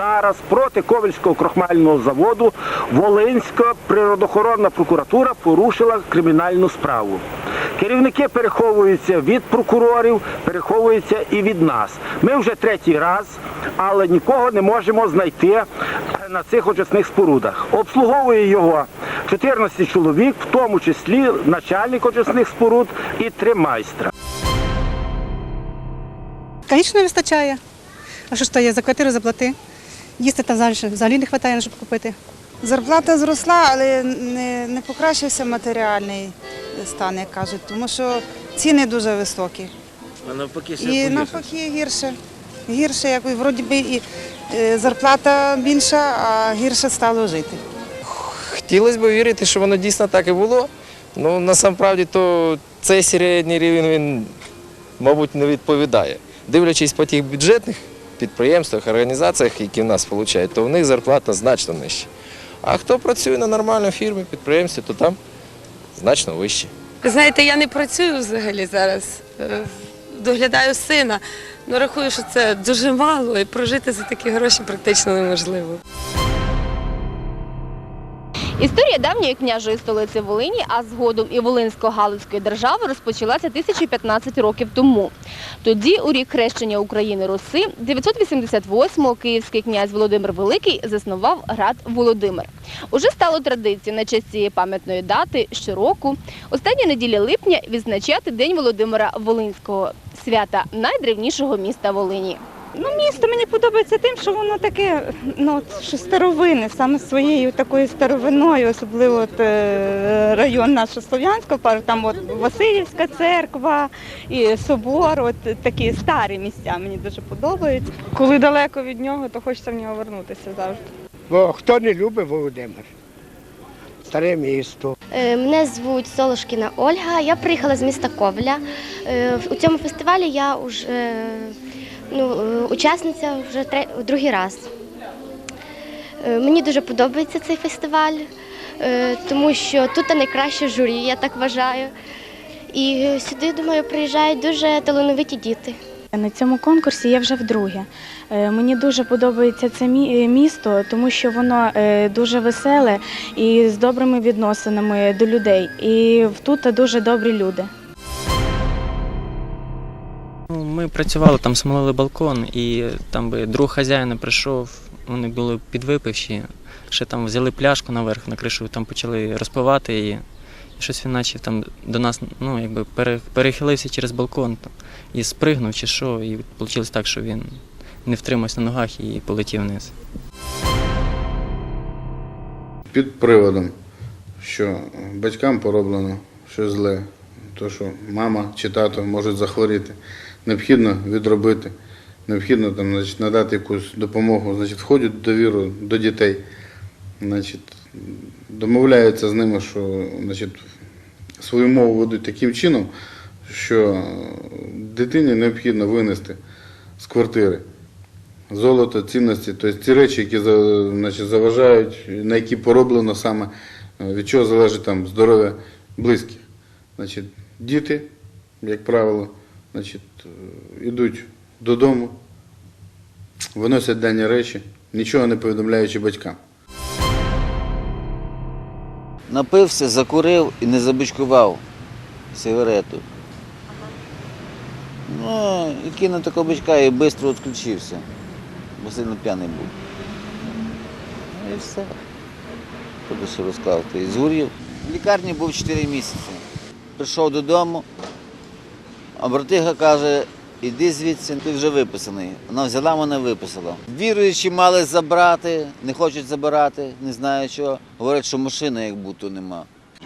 зараз проти Ковельського крохмального заводу Волинська природоохоронна прокуратура порушила кримінальну справу. Керівники переховуються від прокурорів, переховуються і від нас. Ми вже третій раз, але нікого не можемо знайти на цих очисних спорудах. Обслуговує його 14 чоловік, в тому числі начальник очисних споруд і три майстра. Звісно, не вистачає. А що ж то є? За квартиру заплати. Їсти там взагалі, взагалі не вистачає, щоб купити. Зарплата зросла, але не, не покращився матеріальний стан, як кажуть, тому що ціни дуже високі. А навпаки, ще І навпаки гірше. Гірше, як і вроді би і е, зарплата більша, а гірше стало жити. Хотілося б вірити, що воно дійсно так і було. Ну, насамправді, то цей середній рівень, він, мабуть, не відповідає. Дивлячись по тих бюджетних підприємствах, організаціях, які в нас получають, то в них зарплата значно нижча. А хто працює на нормальній фірмі, підприємстві, то там значно вище. Знаєте, я не працюю взагалі зараз. Е, Доглядаю сина. Ну, рахую, що це дуже мало і прожити за такі гроші практично неможливо. Історія давньої княжої столиці Волині, а згодом і Волинсько-Галицької держави розпочалася 1015 років тому. Тоді, у рік хрещення України Руси, 988-го київський князь Володимир Великий заснував град Володимир. Уже стало традицією на честь цієї пам'ятної дати щороку, останні неділі липня відзначати День Володимира Волинського, свята найдревнішого міста Волині. Ну, місто мені подобається тим, що воно таке, ну, от, що старовинне, саме своєю такою старовиною, особливо от, е, район нашого Слов'янського парку, там от Васильівська церква і собор, от такі старі місця мені дуже подобаються. Коли далеко від нього, то хочеться в нього вернутися завжди. Бо хто не любить Володимир? Старе місто. Е, Мене звуть Солошкіна Ольга. Я приїхала з міста Ковля. Е, У цьому фестивалі я вже ну, е, учасниця вже тре- другий раз. Е, Мені дуже подобається цей фестиваль, е, тому що тут найкраще журі, я так вважаю. І сюди, думаю, приїжджають дуже талановиті діти. На цьому конкурсі я вже вдруге. Мені дуже подобається це місто, тому що воно дуже веселе і з добрими відносинами до людей. І тут дуже добрі люди. Ну, Ми працювали, там смолили балкон, і там би друг хазяїна прийшов, вони були підвипивші, ще там взяли пляшку наверх на кришу, там почали розпивати і, і щось він наче там до нас ну, якби перехилився через балкон там, і спригнув чи що, і вийшло так, що він не втримався на ногах і полетів вниз. під приводом, що батькам пороблено щось зле, то що мама чи тато можуть захворіти, необхідно відробити, необхідно там, значить, надати якусь допомогу, значить, входять в довіру до дітей, значить, домовляються з ними, що значить, свою мову ведуть таким чином, що дитині необхідно винести з квартири золото, цінності, тобто ті речі, які значить, заважають, на які пороблено саме, е, від чого залежить там здоров'я близьких. Значить, діти, як правило, значить, е, йдуть додому, виносять дані речі, нічого не повідомляючи батькам. Напився, закурив і не забичкував сигарету. Ну, і кинув такого бичка і швидко відключився, бо сильно п'яний був. Ну і все. Що би розказати. І згорів. В лікарні був 4 місяці. Прийшов додому, а братига каже, іди звідси, ти вже виписаний. Вона взяла мене виписала. Віруючі мали забрати, не хочуть забирати, не знаю чого. Говорять, що машини як будто нема.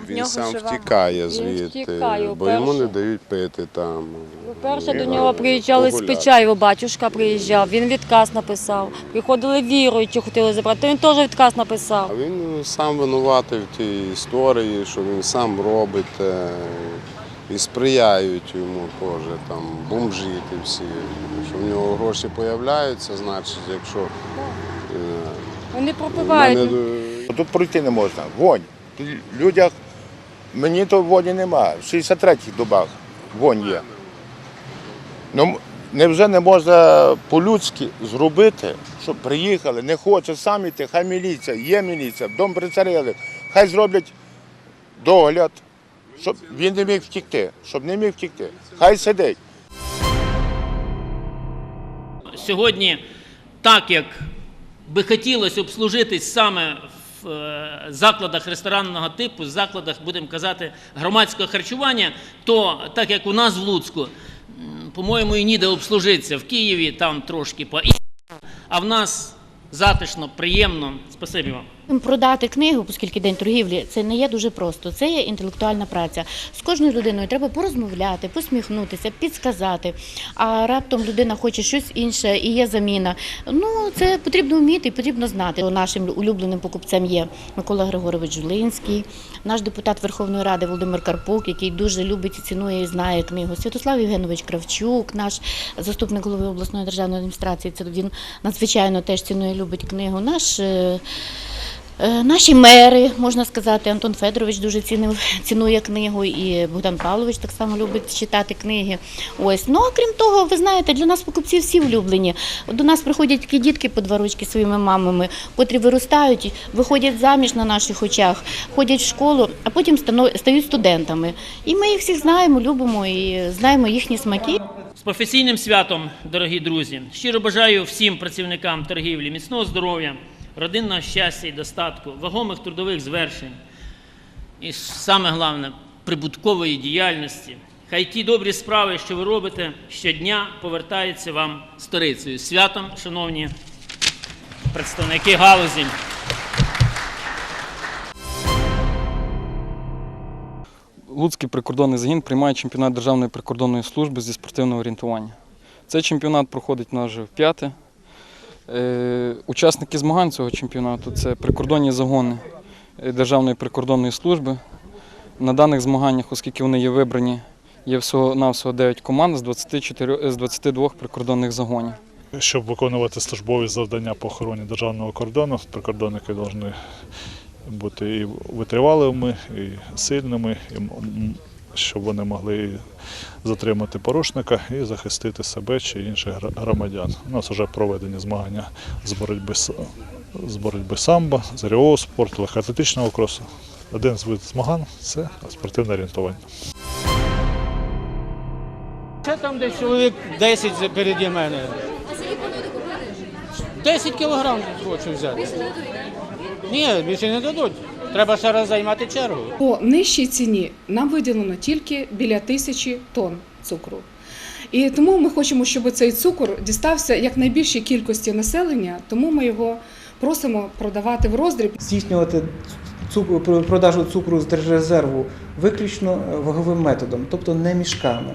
Він сам втікає звідти, бо йому не дають пити там. Перше до нього приїжджали з Печаєва, батюшка приїжджав, він відказ написав. Приходили віруючі, хотіли забрати, він теж відказ написав. А він сам винуватий в тій історії, що він сам робить е, і сприяють йому теж там бомжити всі. Що в нього гроші з'являються, значить, якщо е, Вони мене, е, Тут пройти не можна. Вонь. Людях мені то воні немає. В 63-х добах вонь є. Ну, Невже не можна по-людськи зробити, щоб приїхали, не хоче самі йти, хай міліція, є міліція, дом прицарили, хай зроблять догляд, щоб він не міг втікти, щоб не міг втікти. Хай сидить. Сьогодні, так як би хотілося обслужитись саме в е, закладах ресторанного типу, закладах, будемо казати, громадського харчування, то так як у нас в Луцьку, по-моєму, і ніде обслужитися. В Києві там трошки по а в нас затишно, приємно. Спасибі вам. Продати книгу, оскільки день торгівлі, це не є дуже просто. Це є інтелектуальна праця. З кожною людиною треба порозмовляти, посміхнутися, підсказати. А раптом людина хоче щось інше і є заміна. Ну це потрібно вміти і потрібно знати. Нашим улюбленим покупцем є Микола Григорович Жулинський, наш депутат Верховної Ради Володимир Карпук, який дуже любить і цінує і знає книгу. Святослав Євгенович Кравчук, наш заступник голови обласної державної адміністрації. Це він надзвичайно теж цінує, любить книгу. Наш Е, Наші мери, можна сказати, Антон Федорович дуже цінив, цінує книгу, і Богдан Павлович так само любить читати книги. Ось. Ну, а крім того, ви знаєте, для нас покупці всі влюблені. До нас приходять такі дітки по два ручки своїми мамами, котрі виростають, виходять заміж на наших очах, ходять в школу, а потім стають студентами. І ми їх всіх знаємо, любимо і знаємо їхні смаки. З професійним святом, дорогі друзі, щиро бажаю всім працівникам торгівлі міцного здоров'я, родинного щастя і достатку, вагомих трудових звершень і саме головне прибуткової діяльності. Хай ті добрі справи, що ви робите щодня, повертаються вам сторицею. Святом, шановні представники галузі. Луцький прикордонний загін приймає чемпіонат Державної прикордонної служби зі спортивного орієнтування. Цей чемпіонат проходить у нас вже вп'яте. Е, Учасники змагань цього чемпіонату це прикордонні загони е, Державної прикордонної служби. На даних змаганнях, оскільки вони є вибрані, є всього навсього 9 команд з 24, е, з 22 прикордонних загонів. Щоб виконувати службові завдання по охороні державного кордону, прикордонники повинні бути і витривалими, і сильними, і щоб вони могли затримати порушника і захистити себе чи інших громадян. У нас вже проведені змагання з боротьби, з боротьби самбо, з ріового спорту, легкоатлетичного кросу. Один з видів змагань це спортивне орієнтування. Ще там десь чоловік 10 переді мене. 10 кілограм хочу взяти. Ні, більше не дадуть. Треба ще раз займати чергу. По нижчій ціні нам виділено тільки біля тисячі тонн цукру. І тому ми хочемо, щоб цей цукор дістався як найбільшій кількості населення, тому ми його просимо продавати в роздріб. здійснювати цукру, продажу цукру з держрезерву виключно е, ваговим методом, тобто не мішками.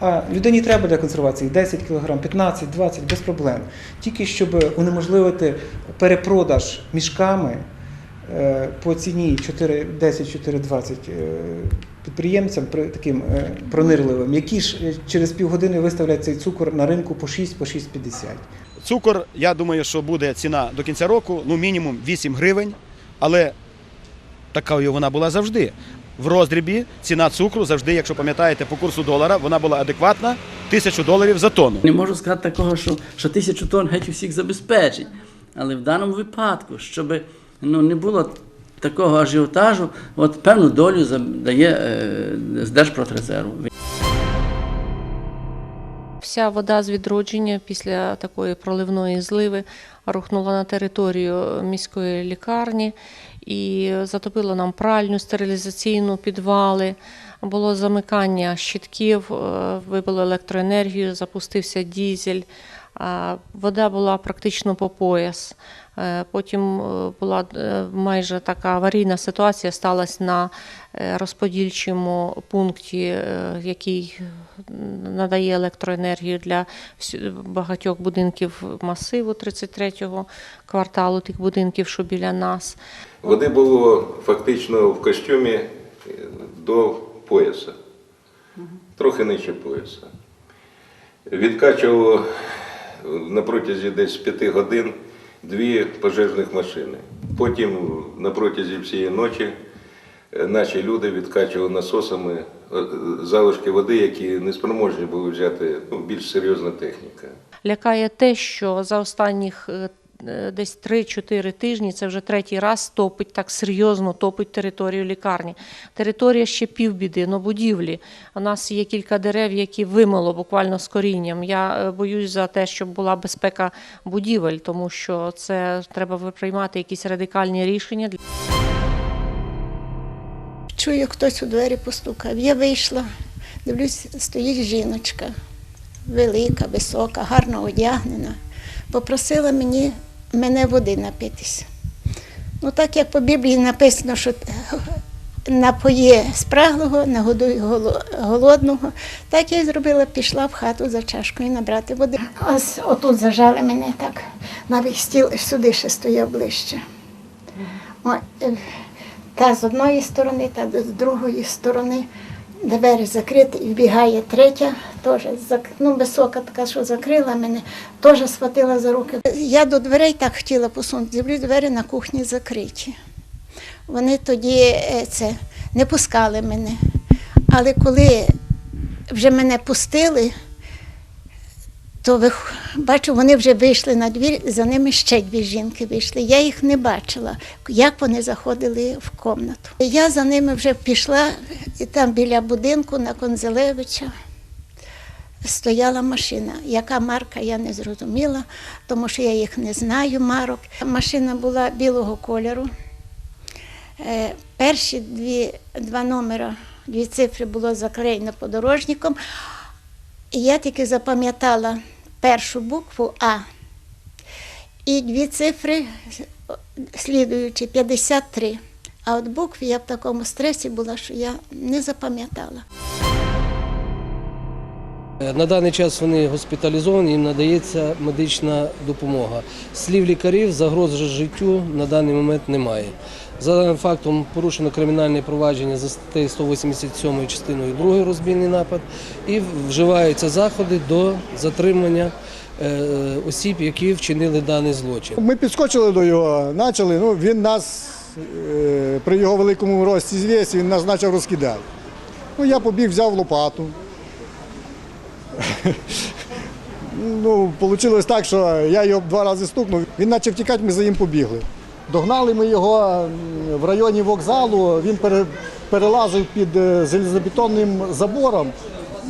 А людині треба для консервації 10 кг, 15, 20 без проблем. Тільки щоб унеможливити перепродаж мішками по ціні 4,10-4,20 е, підприємцям при- таким е, пронирливим, які ж е, через півгодини виставлять цей цукор на ринку по 6 по 6,50. Цукор, я думаю, що буде ціна до кінця року, ну мінімум 8 гривень, але такою вона була завжди. В роздрібі ціна цукру завжди, якщо пам'ятаєте, по курсу долара, вона була адекватна тисячу доларів за тонну. Не можу сказати такого, що, що тисячу тонн геть усіх забезпечить. Але в даному випадку, щоб ну, не було такого ажіотажу, от певну долю дає е, з Держпродрезерву. Вся вода з відродження після такої проливної зливи рухнула на територію міської лікарні і затопило нам пральню, стерилізаційну, підвали. Було замикання щитків, е, вибило електроенергію, запустився дізель. Вода була практично по пояс. Е, Потім е, була е, майже така аварійна ситуація сталася на розподільчому пункті, який надає електроенергію для багатьох будинків масиву 33-го кварталу, тих будинків, що біля нас. Води було фактично в костюмі до пояса, трохи нижче пояса. Відкачувало на протязі десь п'яти годин дві пожежних машини. Потім на протязі всієї ночі е, наші люди відкачували насосами е, залишки води, які не спроможні були взяти ну, більш серйозна техніка. Лякає те, що за останніх е, десь 3-4 тижні, це вже третій раз топить так серйозно, топить територію лікарні. Територія ще півбіди, но будівлі. У нас є кілька дерев, які вимило буквально з корінням. Я е, боюсь за те, щоб була безпека будівель, тому що це треба приймати якісь радикальні рішення. Чую, хтось у двері постукав. Я вийшла, дивлюсь, стоїть жіночка, велика, висока, гарно одягнена. Попросила мені, мене води напитися. Ну, так як по Біблії написано, що напоє спраглого, нагодуй голодного, так я й зробила, пішла в хату за чашкою набрати води. Ось отут зажали мене так, навіть стіл сюди ще стояв ближче. Е, та з одної сторони, та з другої сторони. Двері закриті і вбігає третя, теж ну, висока така, що закрила мене, теж схватила за руки. Я до дверей так хотіла посунути, дивлюсь, двері на кухні закриті. Вони тоді е, це не пускали мене. Але коли вже мене пустили, то вих- бачу, вони вже вийшли на двір, за ними ще дві жінки вийшли. Я їх не бачила, як вони заходили в кімнату. Я за ними вже пішла, і там біля будинку на Конзелевича стояла машина. Яка марка, я не зрозуміла, тому що я їх не знаю, марок. Машина була білого кольору. Е, Перші дві, два номера, дві цифри було заклеєно подорожником. Я тільки запам'ятала першу букву А і дві цифри, слідуючи 53. А от букви я в такому стресі була, що я не запам'ятала. На даний час вони госпіталізовані, їм надається медична допомога. Слів лікарів загрози життю на даний момент немає. За даним фактом порушено кримінальне провадження за статтею 187 частиною 2 розбійний напад і вживаються заходи до затримання е, осіб, які вчинили даний злочин. Ми підскочили до його, почали. Ну, він нас е, при його великому рості звісі, він нас почав розкидати. Ну, я побіг, взяв лопату. ну, вийшло так, що я його два рази стукнув. Він почав втікати, ми за ним побігли. Догнали ми його в районі вокзалу, він перелазив під е, залізобетонним забором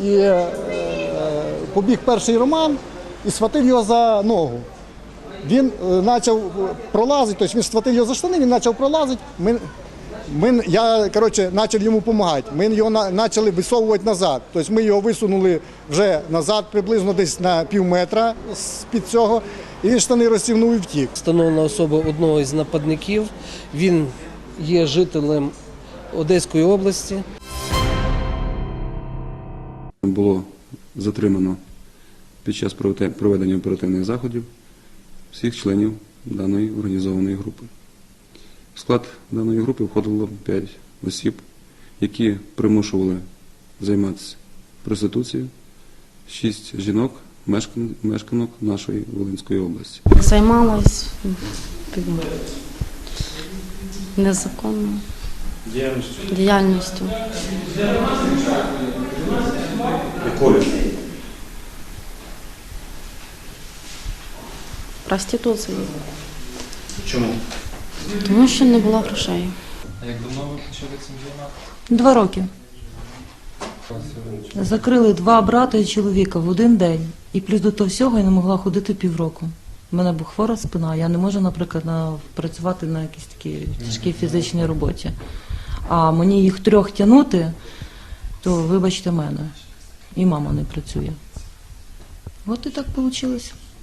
і е, побіг перший Роман і схватив його за ногу. Він почав пролазити, тобто він схватив його за штани, він почав пролазити. Ми, ми, я коротше, почав йому допомагати. Ми його почали висовувати назад. Тобто ми його висунули вже назад, приблизно десь на пів метра з-під цього, і він штани розтягнув і втік. Встановлена особа одного із нападників. Він є жителем Одеської області. Було затримано під час проведення оперативних заходів всіх членів даної організованої групи. В склад даної групи входило 5 осіб, які примушували займатися проституцією, 6 жінок, мешканок нашої Волинської області. Займалась незаконною діяльністю. Якою? Проституцією. Чому? Тому що не було грошей. А як давно ви почали цим займатися? Два роки. Закрили два брата і чоловіка в один день. І плюс до того всього я не могла ходити півроку. У мене була хвора спина, я не можу, наприклад, на, працювати на якійсь такій тяжкій фізичній роботі. А мені їх трьох тягнути, то вибачте мене. І мама не працює. От і так вийшло.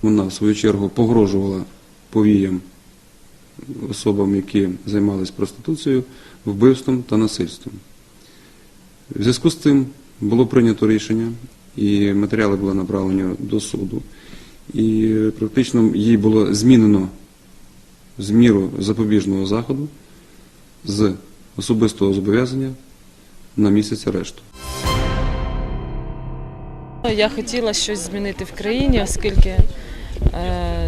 Вона, в свою чергу, погрожувала повіям особам, які займалися проституцією, вбивством та насильством. В зв'язку з цим було прийнято рішення, і матеріали були направлені до суду. І практично їй було змінено з міру запобіжного заходу з особистого зобов'язання на місяць арешту. Я хотіла щось змінити в країні, оскільки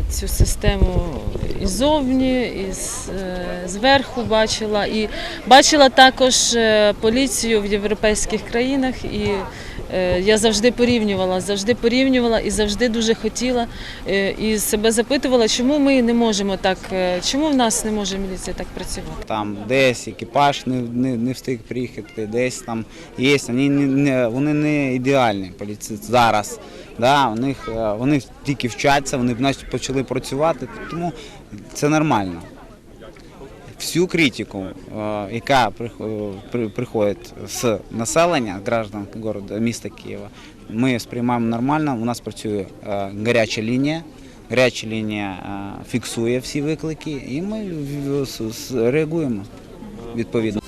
цю систему і з, е, зверху бачила. І бачила також е, поліцію в європейських країнах. І е, я завжди порівнювала, завжди порівнювала і завжди дуже хотіла е, і себе запитувала, чому ми не можемо так, е, чому в нас не може міліція так працювати. Там десь екіпаж не, не, не встиг приїхати, десь там є. Вони не, вони не ідеальні поліцейські зараз. Да, у них, е, вони тільки вчаться, вони почали працювати, тому це нормально. Всю критику, е, яка прих- приходить з населення, граждан города, міста Києва, ми сприймаємо нормально. У нас працює е, гаряча лінія. Гаряча лінія е, фіксує всі виклики, і ми реагуємо відповідно.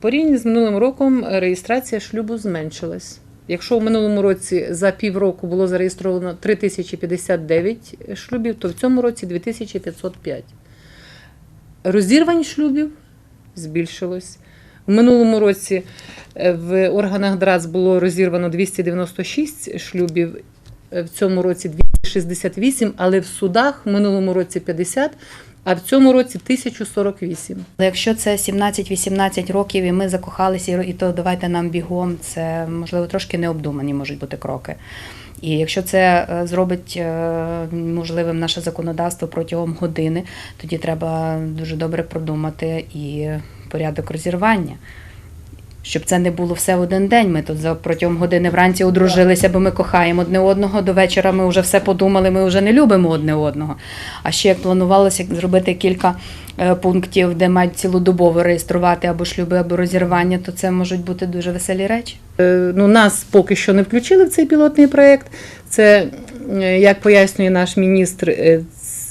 Порівняно з минулим роком реєстрація шлюбу зменшилась. Якщо в минулому році за півроку було зареєстровано 3059 шлюбів, то в цьому році 2505. Розірвань шлюбів збільшилось. В минулому році е, в органах ДРАЦ було розірвано 296 шлюбів, е, в цьому році 268, але в судах в минулому році 50, а в цьому році 1048. Але Якщо це 17-18 років і ми закохалися, і то давайте нам бігом, це можливо трошки необдумані можуть бути кроки. І якщо це е, зробить е, можливим наше законодавство протягом години, тоді треба дуже добре продумати і порядок розірвання. Щоб це не було все один день. Ми тут за протягом години вранці одружилися, бо ми кохаємо одне одного. До вечора ми вже все подумали, ми вже не любимо одне одного. А ще як планувалося зробити кілька е, пунктів, де мають цілодобово реєструвати або шлюби, або розірвання, то це можуть бути дуже веселі речі. Е, Ну, нас поки що не включили в цей пілотний проєкт. Це, е, як пояснює наш міністр,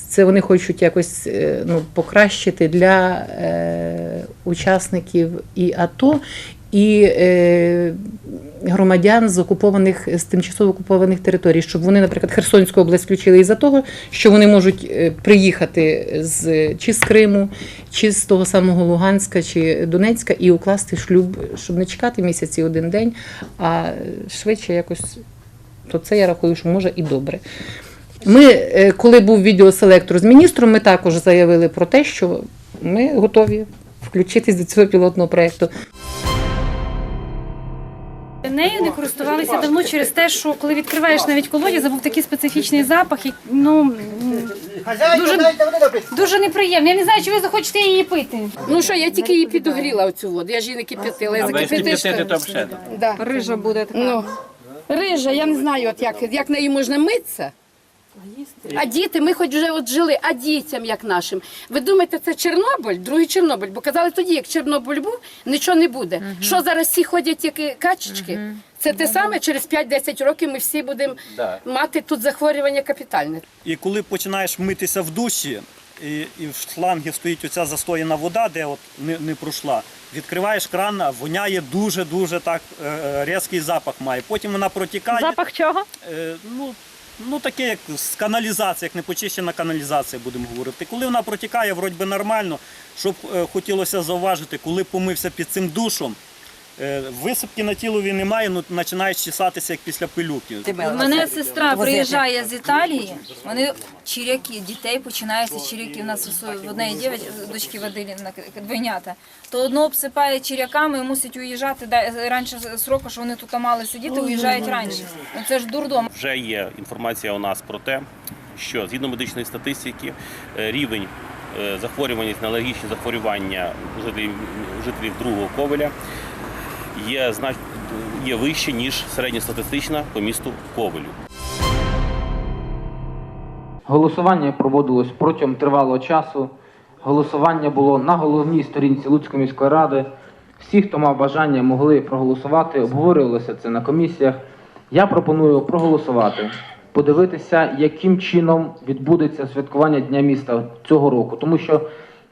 це вони хочуть якось ну, покращити для е, учасників і АТО, і е, громадян з окупованих з тимчасово окупованих територій, щоб вони, наприклад, Херсонську область включили із-за того, що вони можуть е, приїхати з чи з Криму, чи з того самого Луганська чи Донецька і укласти шлюб, щоб не чекати місяці один день, а швидше якось. То це я рахую, що може і добре. Ми, е, коли був відеоселектор з міністром, ми також заявили про те, що ми готові включитись до цього пілотного проєкту. Нею не користувалися давно через те, що коли відкриваєш навіть колодязь, забув такий специфічний запах, і, ну дуже, дуже неприємно. Я не знаю, чи ви захочете її пити. Ну що, я тільки її підогріла оцю воду, я ж її не кип'ятила, я закип'ятила. Да. Рижа буде така. Ну, рижа, я не знаю, от як, як нею можна митися. А діти, ми хоч вже от жили, а дітям як нашим. Ви думаєте, це Чорнобиль, другий Чорнобиль? Бо казали тоді, як Чорнобиль був, нічого не буде. Що зараз всі ходять як качечки? Це те саме, через 5-10 років ми всі будемо мати тут захворювання капітальне. І коли починаєш митися в душі, і, і в шлангі стоїть оця застояна вода, де от не, не пройшла, відкриваєш кран, воняє дуже-дуже так е, е, різкий запах має. Потім вона протікає. Запах чого? Е, ну, ну таке, як з каналізації, як непочищена каналізація, будемо говорити. Коли вона протікає, вроді би нормально, щоб е, хотілося зауважити, коли помився під цим душом. Е, Висипки на тілові немає, ну починаєш чесатися як після пилюки. У мене сестра приїжджає з Італії. Вони чиряки, дітей починаються чиряки. У нас в однієї дівчинки, дочки водили на двойнята. То одну обсипає чиряками і мусить уїжджати да- раніше сроку, що вони тут мали сидіти, уїжджають раніше. Ну це ж дурдом. Вже є інформація у нас про те, що згідно медичної статистики е, рівень е, захворюваність на алергічні захворювання у жителів, жителів другого ковеля є, є вище, ніж середньостатистична по місту Ковелю. Голосування проводилось протягом тривалого часу. Голосування було на головній сторінці Луцької міської ради. Всі, хто мав бажання, могли проголосувати. Обговорювалося це на комісіях. Я пропоную проголосувати, подивитися, яким чином відбудеться святкування Дня міста цього року. Тому що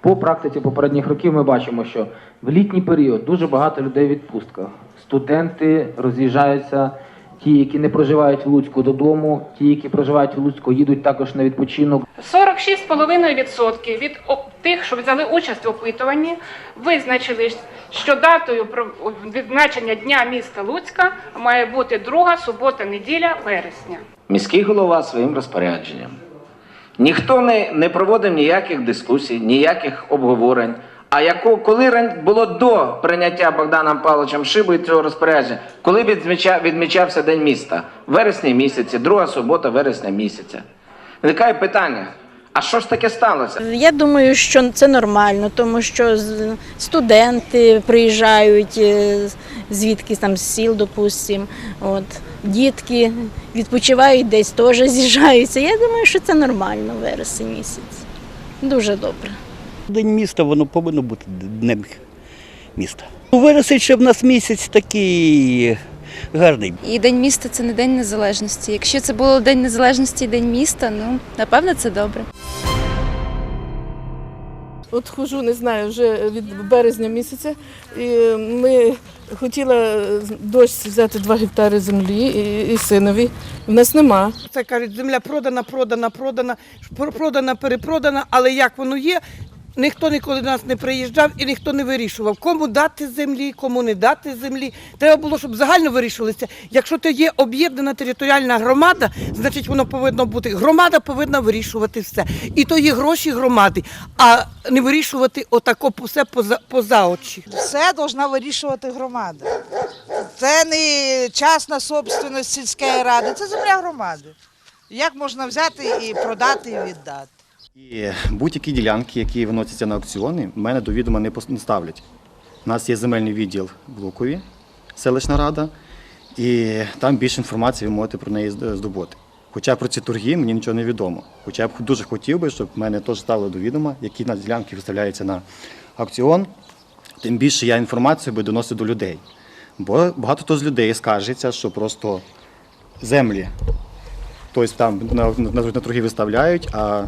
по практиці попередніх років ми бачимо, що в літній період дуже багато людей в відпустках. Студенти роз'їжджаються, ті, які не проживають в Луцьку додому, ті, які проживають в Луцьку, їдуть також на відпочинок. 46,5% від тих, що взяли участь в опитуванні, визначили, що датою про- відзначення Дня міста Луцька має бути друга субота-неділя вересня. міський голова своїм розпорядженням. Ніхто не, не проводив ніяких дискусій, ніяких обговорень. А яко, коли було до прийняття Богданом Павловичем Шибою цього розпорядження, коли відміча, відмічався День міста? В вересні місяці, друга субота вересня місяця. Виникає питання: а що ж таке сталося? Я думаю, що це нормально, тому що студенти приїжджають е, звідки там з сіл, допустим. От дітки відпочивають десь, теж з'їжджаються. Я думаю, що це нормально вересень місяць. Дуже добре. День міста, воно повинно бути днем міста. У вересень ще в нас місяць такий гарний. І День міста це не День Незалежності. Якщо це було День Незалежності і День міста, ну напевно це добре. От хожу, не знаю, вже від березня місяця. І ми хотіла дощ взяти 2 гектари землі і, і синові. В нас нема. Це кажуть, земля продана, продана, продана, продана, перепродана, але як воно є, ніхто ніколи до нас не приїжджав і ніхто не вирішував, кому дати землі, кому не дати землі. Треба було, щоб загально вирішувалося. Якщо це є об'єднана територіальна громада, значить воно повинно бути. Громада повинна вирішувати все. І то є гроші громади, а не вирішувати отако все поза, поза очі. Все повинна вирішувати громада. Це не частна собственність сільської ради, це земля громади. Як можна взяти і продати і віддати? І будь-які ділянки, які виносяться на аукціони, мене до відома не ставлять. У нас є земельний відділ в Лукові, селищна рада, і там більше інформації ви можете про неї здобути. Хоча про ці торги мені нічого не відомо. Хоча я б дуже хотів би, щоб мене теж стало до відома, які на ділянки виставляються на аукціон, тим більше я інформацію би доносив до людей. Бо багато хто з людей скаржиться, що просто землі, тобто там на, на, на торги виставляють, а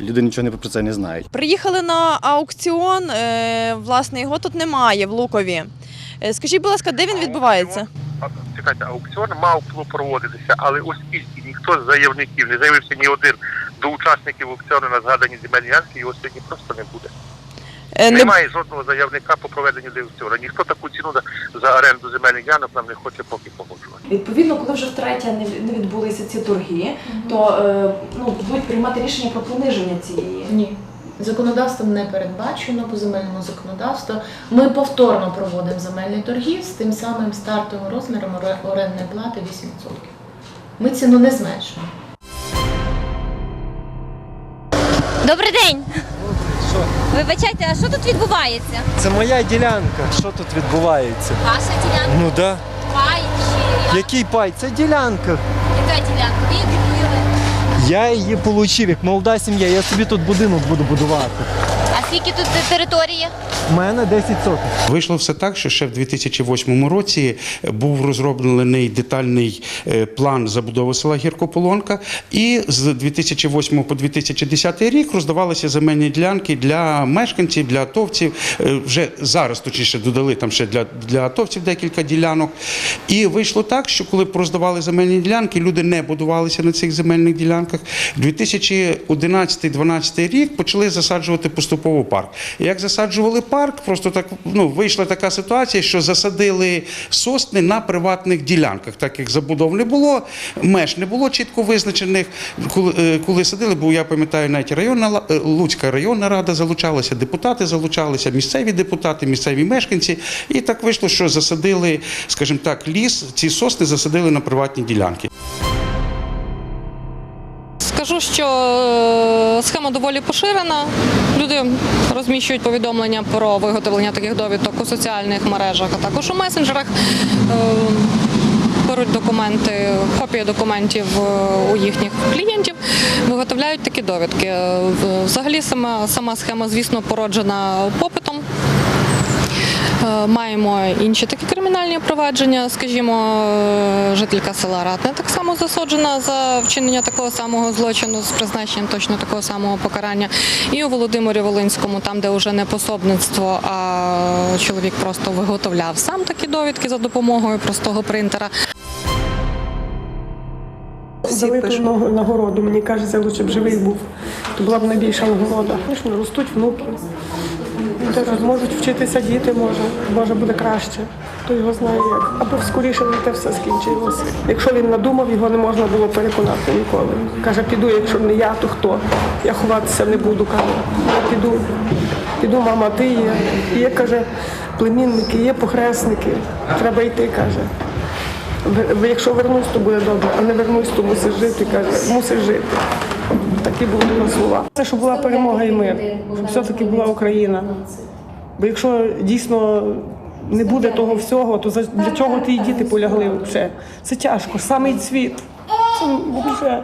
люди нічого не про це не знають. Приїхали на аукціон. е, Власне, його тут немає в Лукові. Е, Скажіть, будь ласка, де він відбувається? чекайте, аукціон мав проводитися, але оскільки ніхто з заявників не заявився ні один до учасників аукціону на згадані земельні ділянки, його сьогодні просто не буде. Е, не- Немає жодного заявника по проведенню аукціону. Ніхто таку ціну за, за оренду земельних ділянок нам не хоче поки погоджувати. Відповідно, коли вже втретє не відбулися ці торги, то е, ну, будуть приймати рішення про пониження цієї. Ні. Законодавством не передбачено по земельному законодавству. Ми повторно проводимо земельні торги з тим самим стартовим розміром оре- орендної плати 8%. Ми ціну не зменшуємо. Добрий день. Вибачайте, а що тут відбувається? Це моя ділянка. Що тут відбувається? Ваша ділянка? Ну да. Пай чи Який пай? Це ділянка. яка ділянка? Ви її купили. Я її отримав, як молода сім'я. Я собі тут будинок буду будувати. Скільки тут території? У мене 10 соток. Вийшло все так, що ще в 2008 році був розроблений детальний е, план забудови села Гіркополонка, і з 2008 по 2010 рік роздавалися земельні ділянки для мешканців, для атовців. Е, Вже зараз точніше додали там ще для, для атовців декілька ділянок. І вийшло так, що коли роздавали земельні ділянки, люди не будувалися на цих земельних ділянках. 2011-2012 рік почали засаджувати поступово парк. І Як засаджували парк, просто так ну, вийшла така ситуація, що засадили сосни на приватних ділянках, так як забудов не було, меж не було чітко визначених. Коли, е, коли садили, бо я пам'ятаю, навіть районна е, Луцька районна рада залучалася, депутати залучалися, місцеві депутати, місцеві мешканці. І так вийшло, що засадили, скажімо так, ліс, ці сосни засадили на приватні ділянки. Скажу, що е, схема доволі поширена. Люди розміщують повідомлення про виготовлення таких довідок у соціальних мережах, а також у месенджерах. Е, Беруть документи, копії документів е, у їхніх клієнтів, виготовляють такі довідки. Взагалі сама, сама схема, звісно, породжена попитом. Е, Маємо інші такі кримінальні провадження. Скажімо, е, жителька села Ратне так само засуджена за вчинення такого самого злочину з призначенням точно такого самого покарання. І у Володимирі Волинському, там, де вже не пособництво, а чоловік просто виготовляв сам такі довідки за допомогою простого принтера. За виплану нагороду, мені кажеться, лучше б живий був. То була б найбільша нагорода. Звісно, ростуть внуки. Зараз можуть вчитися діти, може, може буде краще. Хто його знає як. Або скоріше на те все скінчилося. Якщо він надумав, його не можна було переконати ніколи. Каже, піду, якщо не я, то хто? Я ховатися не буду, каже. Я піду, піду, мама, ти є. Є, каже, племінники, є похресники. Треба йти, каже. Якщо вернусь, то буде добре, а не вернусь, то мусиш жити, каже, мусиш жити. Такі були слова. Це щоб була перемога і мир, щоб все-таки була Україна. Бо якщо дійсно не буде того всього, то за- для чого ті діти полягли Вже? Це тяжко. Самий цвіт. Це вже.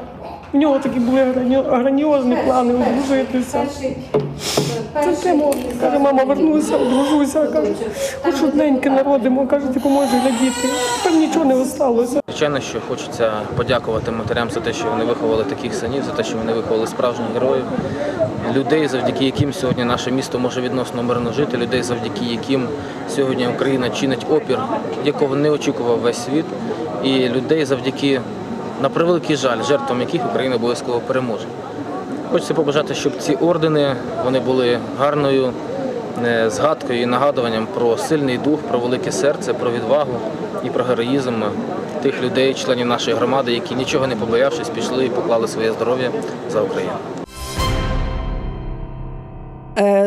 В нього такі були грані- граніозні плани одружитися. Це каже, мама, вернуся, одружуся. Каже, хоч одненьке народимо, каже, ти поможеш глядіти. Там нічого не осталося. Звичайно, що хочеться подякувати матерям за те, що вони виховали таких синів, за те, що вони виховали справжніх героїв, людей, завдяки яким сьогодні наше місто може відносно мирно жити, людей, завдяки яким сьогодні Україна чинить опір, якого не очікував весь світ, і людей, завдяки, на превеликий жаль, жертвам яких Україна обов'язково переможе. Хочеться побажати, щоб ці ордени вони були гарною е, згадкою і нагадуванням про сильний дух, про велике серце, про відвагу і про героїзм тих людей, членів нашої громади, які нічого не побоявшись, пішли і поклали своє здоров'я за Україну.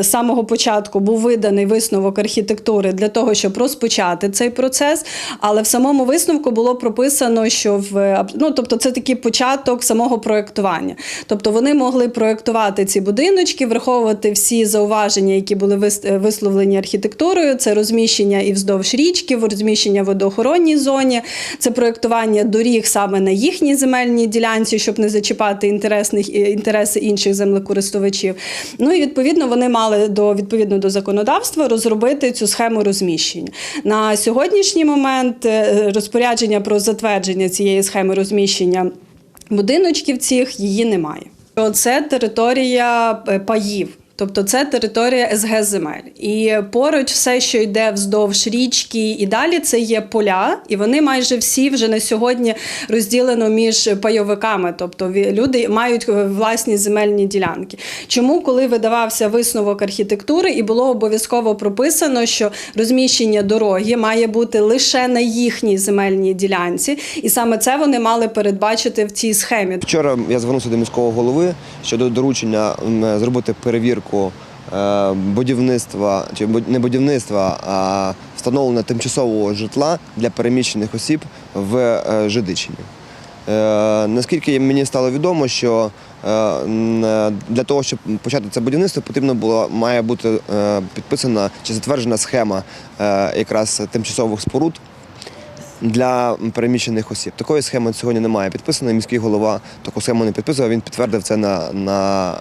Самого початку був виданий висновок архітектури для того, щоб розпочати цей процес. Але в самому висновку було прописано, що в ну, тобто це такий початок самого проєктування. Тобто вони могли проєктувати ці будиночки, враховувати всі зауваження, які були вис- висловлені архітектурою. Це розміщення і вздовж річки, розміщення в водоохоронній зоні, це проєктування доріг саме на їхній земельній ділянці, щоб не зачіпати інтересних інтереси інших землекористувачів. Ну і відповідно вони мали до відповідно до законодавства розробити цю схему розміщення. На сьогоднішній момент е, розпорядження про затвердження цієї схеми розміщення будиночків цих її немає. Це територія е, паїв. Тобто це територія СГ земель. І поруч все, що йде вздовж річки і далі, це є поля, і вони майже всі вже на сьогодні розділено між пайовиками. Тобто люди мають е, власні земельні ділянки. Чому, коли видавався висновок архітектури, і було обов'язково прописано, що розміщення дороги має бути лише на їхній земельній ділянці, і саме це вони мали передбачити в цій схемі. Вчора я звернувся до міського голови щодо доручення м, зробити перевірку е, будівництва чи не будівництва, а встановлення тимчасового житла для переміщених осіб в е, Жидичині. Е, Наскільки мені стало відомо, що для того, щоб почати це будівництво, потрібно було має бути підписана чи затверджена схема якраз тимчасових споруд для переміщених осіб. Такої схеми сьогодні немає. Підписаний міський голова таку схему не підписував. Він підтвердив це на, на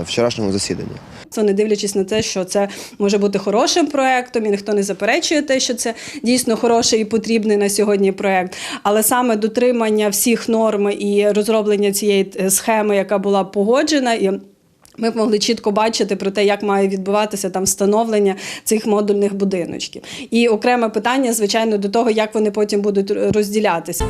е, вчорашньому засіданні. Це Не дивлячись на те, що це може бути хорошим проектом, і ніхто не заперечує те, що це дійсно хороший і потрібний на сьогодні проект. Але саме дотримання всіх норм і розроблення цієї е, схеми, яка була погоджена, і ми б могли чітко бачити про те, як має відбуватися там встановлення цих модульних будиночків. І окреме питання, звичайно, до того, як вони потім будуть розділятися.